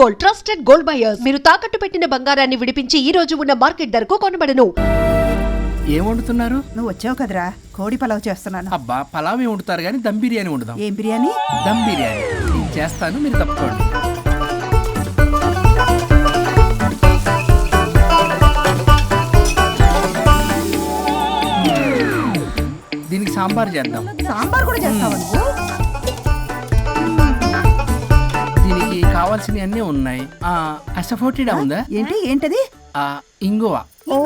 Gold trusted gold buyers మీరు తాకట్టు పెట్టిన బంగారాన్ని విడిపించి ఈ రోజు ఉన్న మార్కెట్ ధరకు కొనబడను. ఏం వండుతున్నారు? నువ్వు వచ్చావు కదరా. కోడి పలావ్ చేస్తున్నాను. అబ్బా పలావ్ ఏం వండుతారు కానీ దమ్ బిర్యానీ వండుదాం. ఏం బిర్యానీ? దమ్ బిర్యానీ. నేను చేస్తాను మీరు తప్పుకోండి. దీనికి సాంబార్ చేద్దాం. సాంబార్ కూడా చేస్తావా నువ్వు? కావాల్సినవి అన్నీ ఉన్నాయి. ఆ అసఫోటిడా ఉందా? ఏంటి? ఏంటది? ఆ ఇంగువ. ఓ.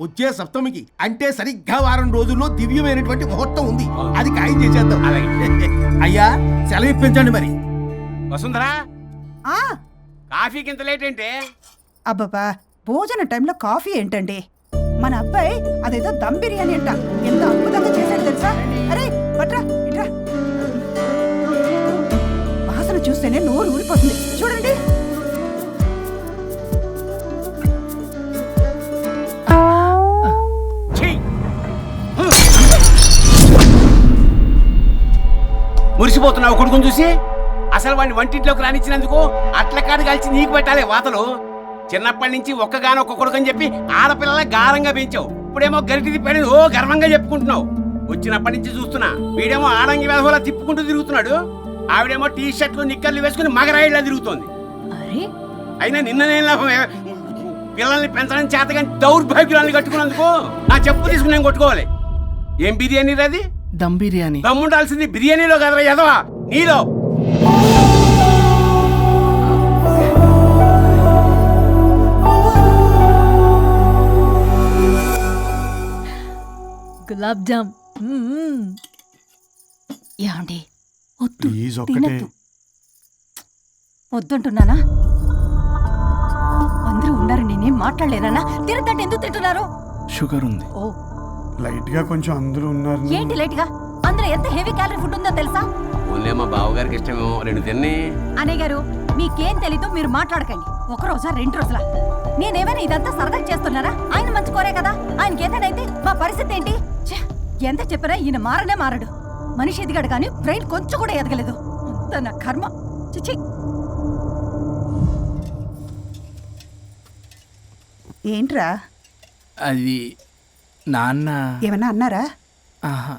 వచ్చే సప్తమికి అంటే సరిగ్గా వారం రోజుల్లో దివ్యమైనటువంటి ముహూర్తం ఉంది. అది ఖాయం చేసేద్దాం. అయ్యా సెలవు ఇప్పించండి మరి. వసుంధరా ఆ. కాఫీకి ఇంత లేట్ ఏంటి? అబ్బబ్బా భోజన టైంలో కాఫీ ఏంటండి? మన అబ్బాయి అదేదో దమ్ బిర్యానీ అంట. ఎంత అద్భుతంగా చేశాడు. చూసి. అసలు వాడిని వంటింట్లోకి రానిచ్చినందుకు అట్ల కాడు కలిసి నీకు పెట్టాలి వాతలు. చిన్నప్పటి నుంచి ఒక్కగానొక్క కొడుకు అని చెప్పి ఆడపిల్లల గారంగా పెంచావు. ఇప్పుడేమో గరిటి తిప్పాడని ఓ గర్వంగా చెప్పుకుంటున్నావు. వచ్చినప్పటి నుంచి చూస్తున్నా వీడేమో ఆడంగి వేధవలా తిప్పుకుంటూ తిరుగుతున్నాడు. ఆవిడేమో టీ షర్ట్లు నిక్కర్లు వేసుకుని మగరాయిలా తిరుగుతోంది. అరే! అయినా నిన్న నేను లాభమే పిల్లల్ని పెంచడం చేతగా దౌర్భాగ్యాలను కట్టుకున్నందుకు నా చెప్పు తీసుకుని నేను కొట్టుకోవాలి. ఏం బిర్యానీ అది? దమ్ బిర్యానీ. దమ్ముండాల్సింది బిర్యానీలో కదరా ఎదవా నీలో గులాబ్ జామ్. ఏమండి? వద్దు ప్లీజ్ ఒక్కటే. తినద్దు. వద్దంటున్నానా? అందరూ ఉన్నారు నేనేం మాట్లాడలేనా తినద్దంటే ఎందుకు తింటున్నారు? షుగర్ ఉంది. ఓ. లైట్గా కొంచెం అందరూ ఉన్నారు. ఏంటి లేట్గా అందులో ఎంత హెవీ క్యాలరీ ఫుడ్ ఉందో తెలుసా? ఓన్లే మా బావగారికి ఇష్టమేమో. రెండు తిన్ని. అనే గారు మీకేం తెలీదు మీరు మాట్లాడకండి. ఒక రోజా రెండు రోజుల. నేనేమైనా ఇదంతా సరదా చేస్తున్నారా? ఆయన మంచి కోరే కదా. ఆయనకి ఏదైతే మా పరిస్థితి ఏంటి? ఛే, ఎంత చెప్పినా ఈయన మారనే మారడు. మనిషి ఎదిగాడు కానీ బ్రెయిన్ కొంచెం కూడా ఎదగలేదు. అంత నా కర్మ. చిచి ఏంట్రా? అది నాన్న. ఏమన్నా అన్నారా? ఆహా.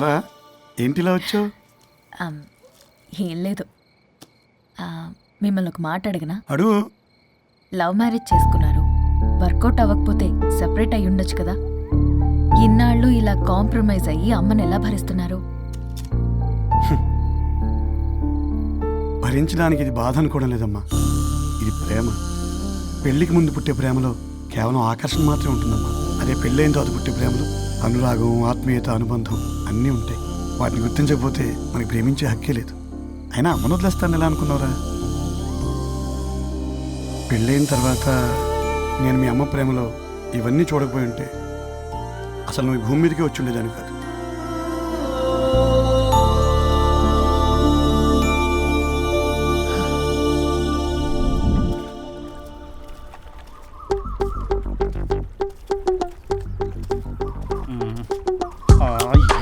రారా? ఏంటిలా వచ్చావు? ఏం లేదు. ఆ, మిమ్మల్ని ఒక మాట అడిగినా? అడుగు. లవ్ మ్యారేజ్ చేసుకున్నారు. వర్కౌట్ అవ్వకపోతే సెపరేట్ అయి ఉండొచ్చు కదా? ఇన్నాళ్ళు ఇలా కాంప్రమైజ్ అయ్యి అమ్మని ఎలా భరిస్తున్నారు? భరించడానికి ఇది బాధ అనుకోవడం లేదమ్మా. ఇది ప్రేమ. పెళ్ళికి ముందు పుట్టే ప్రేమలో కేవలం ఆకర్షణ మాత్రమే ఉంటుందమ్మా. అదే పెళ్ళైన తర్వాత పుట్టే ప్రేమలు అనురాగం ఆత్మీయత అనుబంధం అన్నీ ఉంటాయి. వాటిని గుర్తించకపోతే మనకి ప్రేమించే హక్కే లేదు. అయినా అమ్మను వదిలేస్తాను ఎలా అనుకున్నావురా? పెళ్ళైన తర్వాత నేను మీ అమ్మ ప్రేమలో ఇవన్నీ చూడకపోయి ఉంటే అసలు నువ్వు భూమి మీదకే వచ్చి ఉండేదాన్ని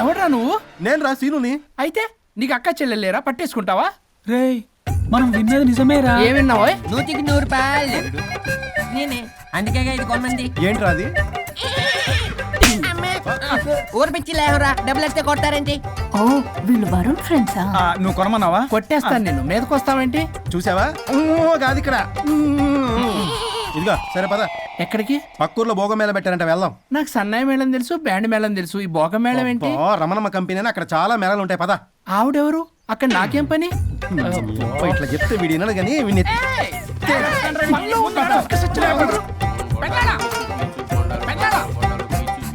ఎవడ్రా నువ్వు? నేను రా సీనుని. అయితే నీకు అక్క చెల్లెలేరా పట్టేసుకుంటావా? రేయ్ మనం విన్నది నిజమేరా. ఏ విన్నావో నూతికి నూరు రూపాయలు. నేనే. అందుకే ఇది కొమ్మంది ఏంట్రా అది? ఊరు పిచ్చి లేవరా. డబ్బులు వస్తే కొడతారేంటి? ఓ వీళ్ళు వరుణ్ ఫ్రెండ్సా ఆ, నువ్వు కొనమన్నావా? కొట్టేస్తాను నేను మీదకొస్తావేంటి చూసావా? ఊ, కాదు ఇక్కడ. ఇదిగో సరే పద. ఎక్కడికి? పక్కూర్లో భోగం మేళ పెట్టారంట వెళ్దాం. నాకు సన్నాయి మేళం తెలుసు బ్యాండ్ మేళం తెలుసు ఈ బోగ మేళం ఏంటి? అబ్బా, రమణమ్మ కంపెనీ అని అక్కడ చాలా మేళాలు ఉంటాయి పద. ఆవిడెవరు? అక్కడ నాకేం పని? అబ్బా, ఇట్లా చెప్తే వీడి వినడు కానీ వీడిని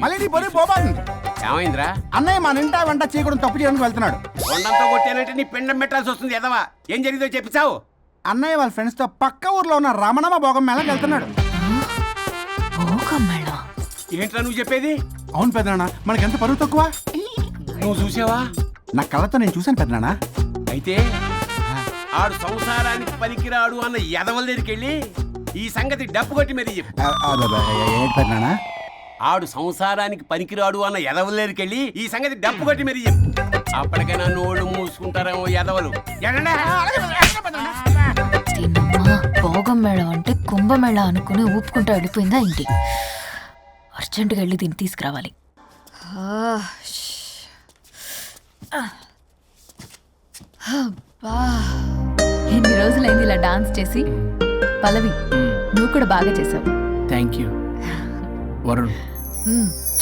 మళ్ళీ నీ ఏమైందిరా? అన్నయ్య మా నింటా వెంట చేయకూడదు తప్పు చేయడానికి వెళ్తున్నాడు. కొండంతో కొట్టానంటే నీ పిండం పెట్టాల్సి వస్తుంది ఎదవా? ఏం జరిగిందో చెప్పిచావు అన్నయ్య వాళ్ళ ఫ్రెండ్స్తో పక్క ఊర్లో ఉన్న రమణమ్మ భోగం మేళకి వెళ్తున్నాడు. ఏంట్రా నువ్వు చెప్పేది? అవును పెద్దనాన్న మనకి ఎంత పరువు తక్కువ? నువ్వు చూసావా? నా కళ్ళతో నేను చూశాను పెద్దనాన్న. అయితే ఆడు సంసారానికి పనికిరాడు అన్న ఎదవల దగ్గరికి వెళ్ళి ఈ సంగతి డప్పు కొట్టి మరీ చెప్పు. పెద్దనాన్న? ఆడు సంసారానికి పనికిరాడు అన్న ఎదవల దగ్గరికి వెళ్ళి ఈ సంగతి డప్పు కొట్టి మరీ చెప్పు. అప్పటికైనా నోళ్ళు మూసుకుంటారేమో ఎదవలు. భోగం మేళం అంటే కుంభమేళ అనుకుని ఊపుకుంటూ వెళ్ళిపోయిందా ఏంటి అర్జెంటుగా వెళ్ళి దీన్ని తీసుకురావాలి. ఎన్ని రోజులైంది ఇలా డాన్స్ చేసి? పల్లవి నువ్వు కూడా బాగా చేసావు. థ్యాంక్ యూ వరుణ్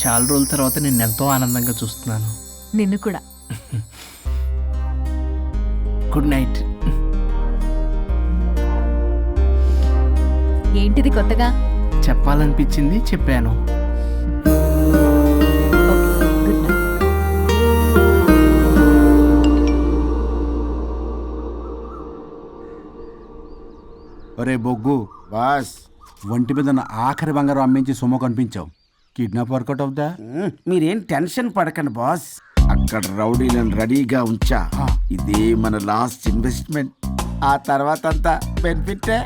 చాలా రోజుల తర్వాత నేను ఎంతో ఆనందంగా చూస్తున్నాను. నిన్ను కూడా. గుడ్ నైట్ ఏంటిది కొత్తగా? చెప్పాలనిపించింది చెప్పాను. ఒరే బొగ్గు బాస్. ఒంటి మీద ఉన్న ఆఖరి బంగారం అమ్మించి సొమ్ము కనిపించావు. కిడ్నాప్ వర్కౌట్ అవుతా మీరేం టెన్షన్ పడకండి బాస్. అక్కడ రౌడీలను రెడీగా ఉంచా. ఇదే మన లాస్ట్ ఇన్వెస్ట్మెంట్. ఆ తర్వాత అంతా బెనిఫిటే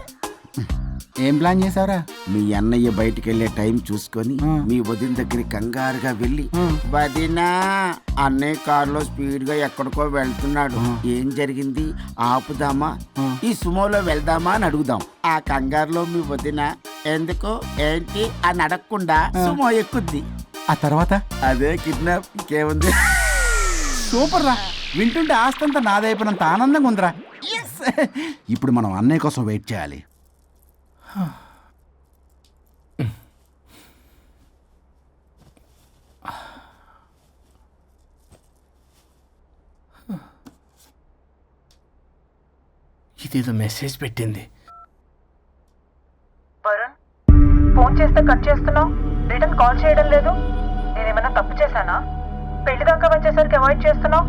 ఏం ప్లాన్ చేసావురా మీ అన్నయ్య బయటికి వెళ్ళే టైం చూసుకొని మీ వదిన దగ్గర కంగారుగా వెళ్ళి వదినా అన్నయ్య కారులో స్పీడ్గా ఎక్కడికో వెళ్తున్నాడు. ఏం జరిగింది? ఆపుదామా? ఈ సుమోలో వెళ్దామా? అని అడుగుదాం. ఆ కంగారులో మీ వదిన ఎందుకు? ఏంటి? అని అడగకుండా సుమో ఎక్కుద్ది. ఆ తర్వాత? అదే కిడ్నాప్ ఇంకేముంది? సూపర్ రా. వింటుంటే ఆస్తంతా నాదైపోయినంత ఆనందంగా ఉందిరా. ఇప్పుడు మనం అన్నయ్య కోసం వెయిట్ చేయాలి. ఇదేదో మెసేజ్ పెట్టింది. వరుణ్ ఫోన్ చేస్తే కట్ చేస్తున్నావు. రిటర్న్ కాల్ చేయడం లేదు. నేనేమైనా తప్పు చేశానా? పెళ్ళి దాకా వచ్చేసరికి అవాయిడ్ చేస్తున్నావు.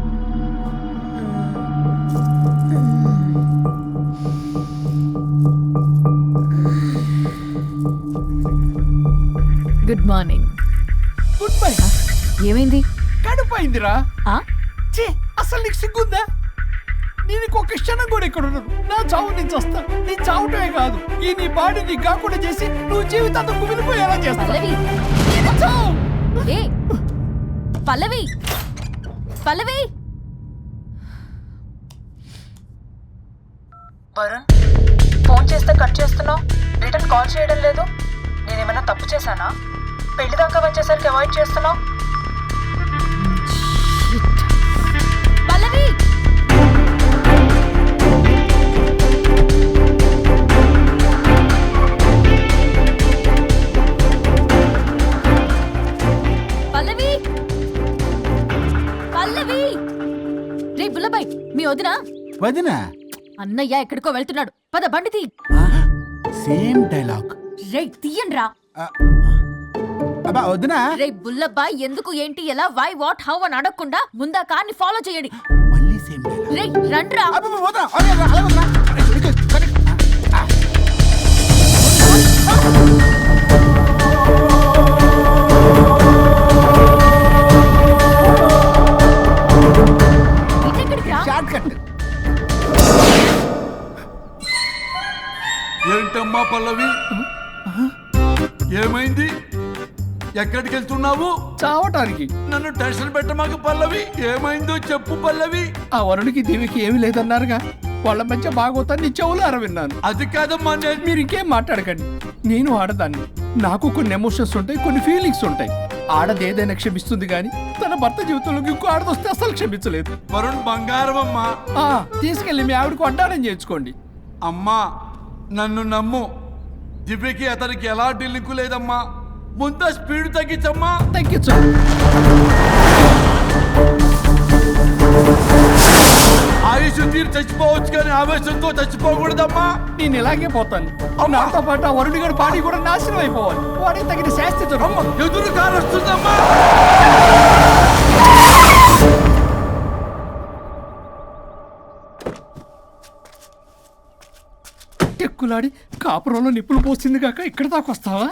గుడ్ మార్నింగ్ గుడ్ బై ఏమైంది? కడుపైందిరా. ఆ? ఛీ, అసలు నీకు సిగ్గుందా? నేను ఇంకొక క్షణం కూడా ఇక్కడ ఉండను నా చావు నుంచి వస్తా నీ చావటమే కాదు. ఈ నీ బాడీ నీకు కాకుండా చేసి నువ్వు జీవితాంతం కుమిలిపోయేలా చేస్తా. పల్లవి. నేను చావు. ఏ? పల్లవి. పల్లవి. వరుణ్ ఫోన్ చేస్తే కట్ చేస్తున్నావు. రిటర్న్ కాల్ చేయడం లేదు. నేనేమైనా తప్పు చేశానా? పెళ్ళి దాకా వచ్చేసరికి అవాయిడ్ చేస్తున్నావు? పల్లవి పల్లవి! పల్లవి! రే మీ వదినా? అన్నయ్య ఎక్కడికో వెళ్తున్నాడు. పద బండి సేమ్ డైలాగ్. రే తీయండ్రా. అబ్బా వదినా. రే బుల్లబ్బాయ్ ఎందుకు ఏంటి ఎలా వై వాట్ హౌ అని అడగకుండా ముందా కార్ని ఫాలో చేయండి. మళ్ళీ సేమ్ రే రండ్రా అబ్బా ఎక్కడికి వెళ్తున్నావు? చావటానికి. నన్ను టెన్షన్ పెట్టమాక పల్లవి. ఏమైందో చెప్పు పల్లవి. ఆ వరుడికి దేవికి ఏమీ లేదన్నారుగా? వాళ్ళ మధ్య బాగోతాన్ని చెవులారా విన్నాను అది కాదమ్మా నేను మీరు ఇంకేం మాట్లాడకండి. నేను ఆడదాన్ని. నాకు కొన్ని ఎమోషన్స్ ఉంటాయి కొన్ని ఫీలింగ్స్ ఉంటాయి. ఆడది ఏదైనా క్షమిస్తుంది కానీ తన భర్త జీవితంలోకి ఇంకో ఆడదొస్తే అసలు క్షమించలేదు. వరుణ్ బంగారం అమ్మా ఆ, తీసుకెళ్ళి మీ ఆవిడకు వడ్డానం చేయించుకోండి. అమ్మా నన్ను నమ్ము. దివ్యకి అతనికి ఎలాంటి లింకు లేదమ్మా. ముందు స్పీడ్ తగ్గించమ్మా. తగ్గించు. ఆయుష్ తీరు చచ్చిపోవచ్చు కానీ ఆవేశంతో చచ్చిపోకూడదమ్మా. నేను ఇలాగే పోతాను. నాతో పాటు ఆ వరుడి గారి పాడి కూడా నాశనం అయిపోవాలి. వాడికి తగిన శాస్తి ఎదురు కారు వస్తుందమ్మా ఎక్కులాడి కాపురంలో నిప్పులు పోసింది కాక ఇక్కడ దాకా వస్తావా?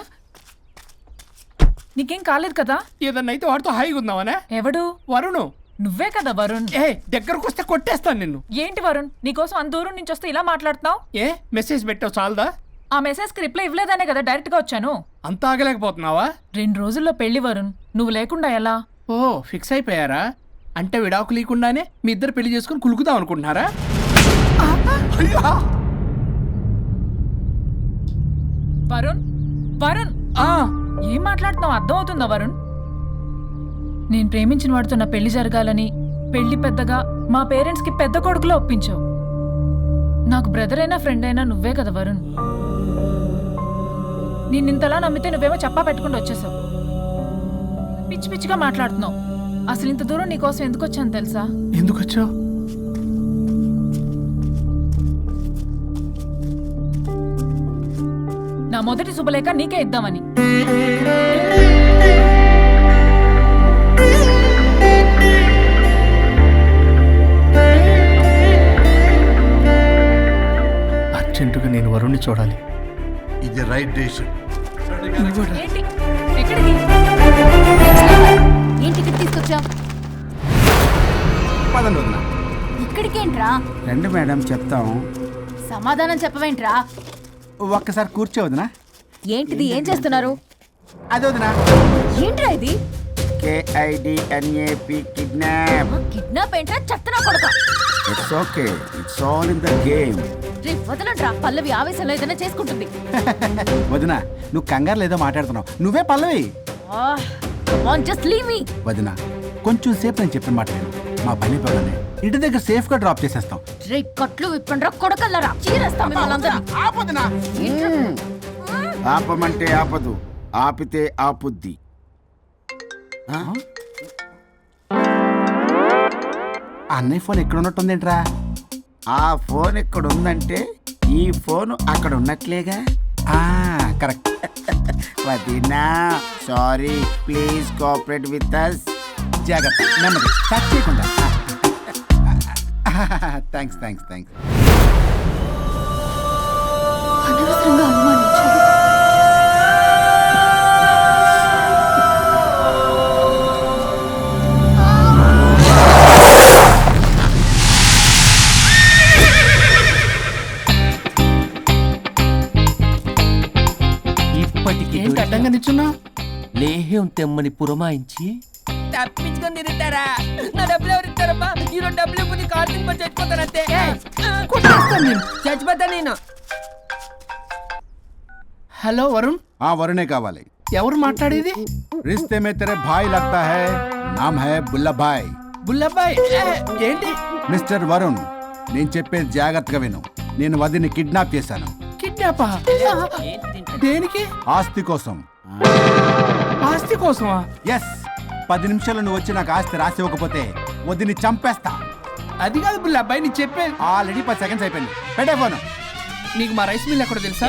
నీకేం కాలేదు కదా? ఏదన్నా అయితే వాడితో హాయిగా ఉందామనే? ఎవడు? వరుణు. నువ్వే కదా వరుణ్. ఏ దగ్గరకు వస్తే కొట్టేస్తాను నిన్ను. ఏంటి వరుణ్? నీకోసం అంత దూరం నుంచి వస్తే ఇలా మాట్లాడుతున్నావు? ఏ మెసేజ్ పెట్టావు చాలదా? ఆ మెసేజ్కి రిప్లై ఇవ్వలేదనే కదా డైరెక్ట్గా వచ్చాను. అంత ఆగలేకపోతున్నావా? రెండు రోజుల్లో పెళ్ళి వరుణ్. నువ్వు లేకుండా ఎలా? ఓ ఫిక్స్ అయిపోయారా? అంటే విడాకు లేకుండానే మీ ఇద్దరు పెళ్ళి చేసుకుని కులుకుదాం అనుకుంటున్నారా? వరుణ్? వరుణ్? ఆ, ఏం మాట్లాడుతున్నావు? అర్థం అవుతుందా వరుణ్? నేను ప్రేమించిన వాడితో నా పెళ్ళి జరగాలని పెళ్ళి పెద్దగా మా పేరెంట్స్కి పెద్ద కొడుకులో ఒప్పించావు. నాకు బ్రదర్ అయినా ఫ్రెండ్ అయినా నువ్వే కదా వరుణ్. నేను ఇంతలా నమ్మితే నువ్వేమో చెప్పా పెట్టుకుంటూ వచ్చేసావు. పిచ్చి పిచ్చిగా మాట్లాడుతున్నావు. అసలు ఇంత దూరం నీకోసం ఎందుకు వచ్చాను తెలుసా? ఎందుకు వచ్చావు? మొదటి శుభలేఖ నీకే ఇద్దామని. అర్జెంటుగా నేను వరుణ్ణి చూడాలి. ఇది రైట్ డేషన్ ఏంటి? ఎక్కడికి? ఏంటి ఇక్కడ తీసుకొచ్చావు? పదండి వదినా. ఇక్కడికేంట్రా? రండి మేడం చెప్తాం. సమాధానం చెప్పవేంట్రా? ఒక్కసారి కూర్చో వదినా. ఏంటిది? ఏం చేస్తున్నారు? అది వదినా. ఏంట్రా ఇది? కేఐడిఎన్ఏపి కిడ్నాప్ కిడ్నాప్ ఏంట్రా? చెత్తనా కొడక? It's okay it's all in the game రే వదలండ్రా. పల్లవి ఆవేశంలో ఏదైనా చేసుకుంటుంది. వదినా నువ్వు కంగారు లేదో మాట్లాడుతున్నావు. నువ్వే పల్లవి. జస్ట్ లీవ్ మీ వదినా కొంచెం సేపు నేను చెప్పిన మాట విను. మా పని పగలనే. ఇంటి దగ్గర సేఫ్గా డ్రాప్ చేసేస్తాం. రే కట్లు విప్పండ్రా కొడకల్లరా. చీరేస్తాం. ఆపమంటే ఆపదు ఆపితే ఆపుద్ది. ఆ? అన్నయ్య ఫోన్ ఎక్కడ ఉన్నట్టుందేంట్రా ఆ ఫోన్ ఎక్కడ ఉందంటే ఈ ఫోన్ అక్కడ ఉన్నట్లేగా ఆ కరెక్ట్. వదినా sorry please cooperate with us జాగ్రత్త నెమ్మది. టచ్ చేయకుండా. థ్యాంక్స్ థ్యాంక్స్ థ్యాంక్స్ అనవసరంగా అనుమానించాడు ఇప్పటికి ఏంటి అడ్డంగా నిచ్చున్నా లేహ్యం తెమ్మని పురమాయించి ఇచ్చి తిరుగుతారా? నా డబ్బులు ఎవరు ఇస్తారమ్మా? ఈరోజు డబ్బులు ఇవ్వని కార్తీక్ పని చచ్చిపోతాను అంతే. చచ్చిపోతాను నేను. హలో వరుణ్. ఆ వరుణే కావాలి. ఎవరు మాట్లాడేది? రిస్తే మే తెరే భాయ్ లగ్తా హై నామ్ హై బుల్లభాయ్ బుల్లభాయ్ ఏంటి? మిస్టర్ వరుణ్ నేను చెప్పేది జాగ్రత్తగా విను. నేను వదిని కిడ్నాప్ చేశాను. కిడ్నాపా? దేనికి? ఆస్తి కోసం. ఆస్తి కోసమా? ఎస్ పది నిమిషాలు నువ్వు వచ్చి నాకు ఆస్తి రాసి ఇవ్వకపోతే వదిని చంపేస్తా. అది కాదు బుల్ల అబ్బాయి నీకు చెప్పే ఆల్రెడీ పది సెకండ్స్ అయిపోయింది. పెట్టే ఫోన్. నీకు మా రైస్ మిల్ ఎక్కడ తెలుసా?